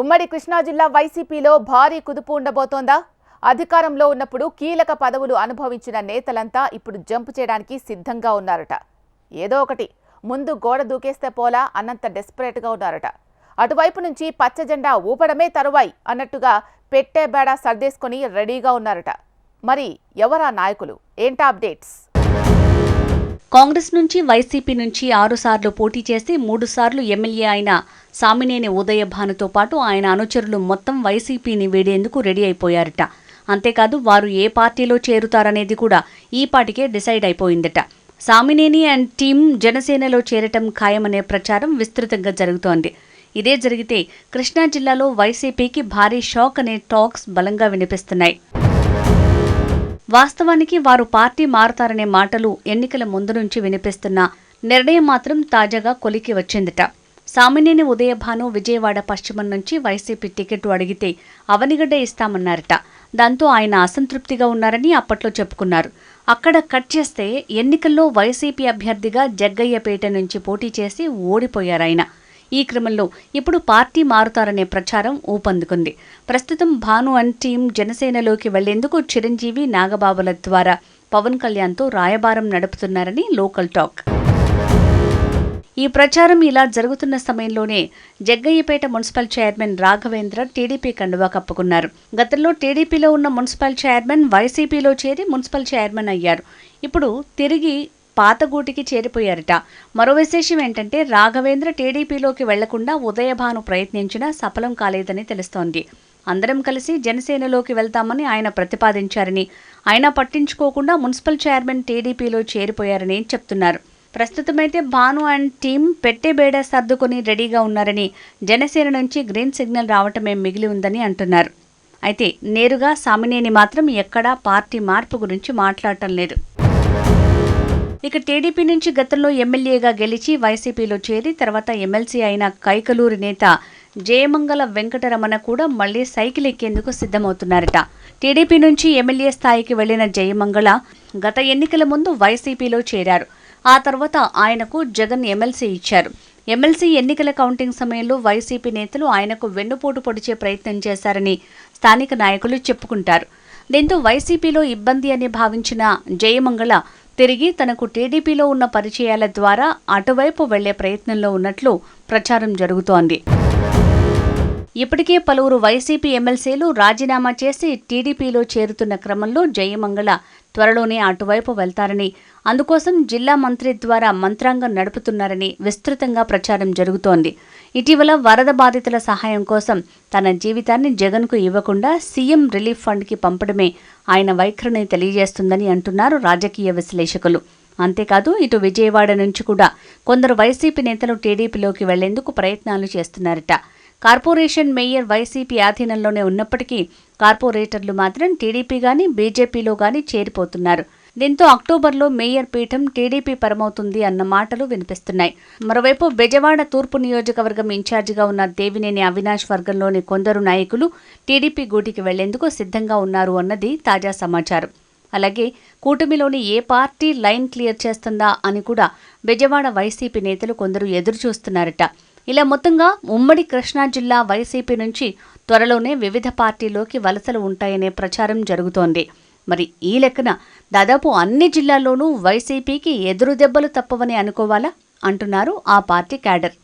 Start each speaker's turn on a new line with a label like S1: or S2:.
S1: ఉమ్మడి కృష్ణా జిల్లా వైసీపీలో భారీ కుదుపు ఉండబోతోందా? అధికారంలో ఉన్నప్పుడు కీలక పదవులు అనుభవించిన నేతలంతా ఇప్పుడు జంప్ చేయడానికి సిద్ధంగా ఉన్నారట. ఏదో ఒకటి ముందు గోడ దూకేస్తే పోలా అన్నంత డెస్పరేట్గా ఉన్నారట. అటువైపు నుంచి పచ్చ జెండా ఊపడమే తరువాయి అన్నట్టుగా పెట్టే బేడా సర్దేసుకొని రెడీగా ఉన్నారట. మరి ఎవరా నాయకులు? ఏంటా అప్డేట్స్
S2: కాంగ్రెస్ నుంచి వైసీపీ నుంచి ఆరుసార్లు పోటీ చేసి మూడుసార్లు ఎమ్మెల్యే అయిన సామినేని ఉదయ భానుతో పాటు ఆయన అనుచరులు మొత్తం వైసీపీని వీడేందుకు రెడీ అయిపోయారట. అంతేకాదు వారు ఏ పార్టీలో చేరుతారనేది కూడా ఈ పాటికే డిసైడ్ అయిపోయిందట. సామినేని అండ్ టీం జనసేనలో చేరటం ఖాయమనే ప్రచారం విస్తృతంగా జరుగుతోంది. ఇదే జరిగితే కృష్ణా జిల్లాలో వైసీపీకి భారీ షాక్ అనే టాక్స్ బలంగా వినిపిస్తున్నాయి. వాస్తవానికి వారు పార్టీ మారుతారనే మాటలు ఎన్నికల ముందు నుంచి వినిపిస్తున్న నిర్ణయం మాత్రం తాజాగా కొలికి వచ్చిందట. సామినేని ఉదయభాను విజయవాడ పశ్చిమం నుంచి వైసీపీ టికెట్ అడిగితే అవనిగడ్డ ఇస్తామన్నారట. దాంతో ఆయన అసంతృప్తిగా ఉన్నారని అప్పట్లో చెప్పుకున్నారు. అక్కడ కట్ చేస్తే ఎన్నికల్లో వైసీపీ అభ్యర్థిగా జగ్గయ్యపేట నుంచి పోటీ చేసి ఓడిపోయారాయన. ఈ క్రమంలో ఇప్పుడు పార్టీ మారుతారనే ప్రచారం ఊపందుకుంది. ప్రస్తుతం భాను అండ్ టీం జనసేనలోకి వెళ్ళేందుకు చిరంజీవి నాగబాబుల ద్వారా పవన్ కళ్యాణ్తో రాయబారం నడుపుతున్నారని లోకల్ టాక్. ఈ ప్రచారం ఇలా జరుగుతున్న సమయంలోనే Jaggayyapeta municipal chairman Raghavendra TDP కండువా కప్పుకున్నారు. గతంలో టీడీపీలో ఉన్న మున్సిపల్ చైర్మన్ వైసీపీలో చేరి మున్సిపల్ చైర్మన్ అయ్యారు. ఇప్పుడు తిరిగి పాతగూటికి చేరిపోయారట. మరో విశేషం ఏంటంటే రాఘవేంద్ర టీడీపీలోకి వెళ్ళకుండా ఉదయభాను ప్రయత్నించినా సఫలం కాలేదని తెలుస్తోంది. అందరం కలిసి జనసేనలోకి వెళ్తామని ఆయన ప్రతిపాదించారని ఆయన పట్టించుకోకుండా మున్సిపల్ చైర్మన్ టీడీపీలో చేరిపోయారని చెప్తున్నారు. ప్రస్తుతమైతే భాను అండ్ టీం పెట్టే బేడ సర్దుకొని రెడీగా ఉన్నారని జనసేన నుంచి గ్రీన్ సిగ్నల్ రావటమే మిగిలి ఉందని అంటున్నారు. అయితే నేరుగా సామినేని మాత్రం ఎక్కడా పార్టీ మార్పు గురించి మాట్లాడటం లేదు. ఇక టీడీపీ నుంచి గతంలో ఎమ్మెల్యేగా గెలిచి వైసీపీలో చేరి తర్వాత ఎమ్మెల్సీ అయిన కైకలూరి నేత జయమంగళ వెంకటరమణ కూడా మళ్ళీ సైకిల్ ఎక్కేందుకు సిద్ధమవుతున్నారట. టీడీపీ నుంచి ఎమ్మెల్యే స్థాయికి వెళ్ళిన జయమంగళ గత ఎన్నికల ముందు వైసీపీలో చేరారు. ఆ తర్వాత ఆయనకు జగన్ ఎమ్మెల్సీ ఇచ్చారు. ఎమ్మెల్సీ ఎన్నికల కౌంటింగ్ సమయంలో వైసీపీ నేతలు ఆయనకు వెన్నుపోటు పొడిచే ప్రయత్నం చేశారని స్థానిక నాయకులు చెప్పుకుంటారు. దీంతో వైసీపీలో ఇబ్బంది అని భావించిన జయమంగళ తిరిగి తనకు టీడీపీలో ఉన్న పరిచయాల ద్వారా అటువైపు వెళ్ళే ప్రయత్నంలో ఉన్నట్లు ప్రచారం జరుగుతోంది. ఇప్పటికే పలువురు వైసీపీ ఎమ్మెల్సీలు రాజీనామా చేసి టీడీపీలో చేరుతున్న క్రమంలో జయమంగళ త్వరలోనే అటువైపు వెళ్తారని అందుకోసం జిల్లా మంత్రి ద్వారా మంత్రాంగం నడుపుతున్నారని విస్తృతంగా ప్రచారం జరుగుతోంది. ఇటీవల వరద బాధితుల సహాయం కోసం తన జీవితాన్ని జగన్కు ఇవ్వకుండా సీఎం రిలీఫ్ ఫండ్కి పంపడమే ఆయన వైఖరిని తెలియజేస్తుందని అంటున్నారు రాజకీయ విశ్లేషకులు. అంతేకాదు ఇటు విజయవాడ నుంచి కూడా కొందరు వైసీపీ నేతలు టీడీపీలోకి వెళ్ళేందుకు ప్రయత్నాలు చేస్తున్నారట. కార్పొరేషన్ మేయర్ వైసీపీ ఆధీనంలోనే ఉన్నప్పటికీ కార్పొరేటర్లు మాత్రం టీడీపీ గాని బీజేపీలో గాని చేరిపోతున్నారు. దీంతో అక్టోబర్లో మేయర్ పీఠం టీడీపీ పరమవుతుంది అన్న మాటలు వినిపిస్తున్నాయి. మరోవైపు బెజవాడ తూర్పు నియోజకవర్గం ఇన్ఛార్జిగా ఉన్న దేవినేని అవినాష్ వర్గంలోని కొందరు నాయకులు టీడీపీ గూటికి వెళ్ళేందుకు సిద్ధంగా ఉన్నారు అన్నది తాజా సమాచారం. అలాగే కూటమిలోని ఏ పార్టీ లైన్ క్లియర్ చేస్తుందా అని కూడా బెజవాడ వైసీపీ నేతలు కొందరు ఎదురు చూస్తున్నారట ఇలా మొత్తంగా ఉమ్మడి కృష్ణా జిల్లా వైసీపీ నుంచి త్వరలోనే వివిధ పార్టీలోకి వలసలు ఉంటాయనే ప్రచారం జరుగుతోంది. మరి ఈ లెక్కన దాదాపు అన్ని జిల్లాల్లోనూ వైసీపీకి ఎదురు దెబ్బలు తప్పవని అనుకోవాలా? అంటున్నారు ఆ పార్టీ క్యాడర్.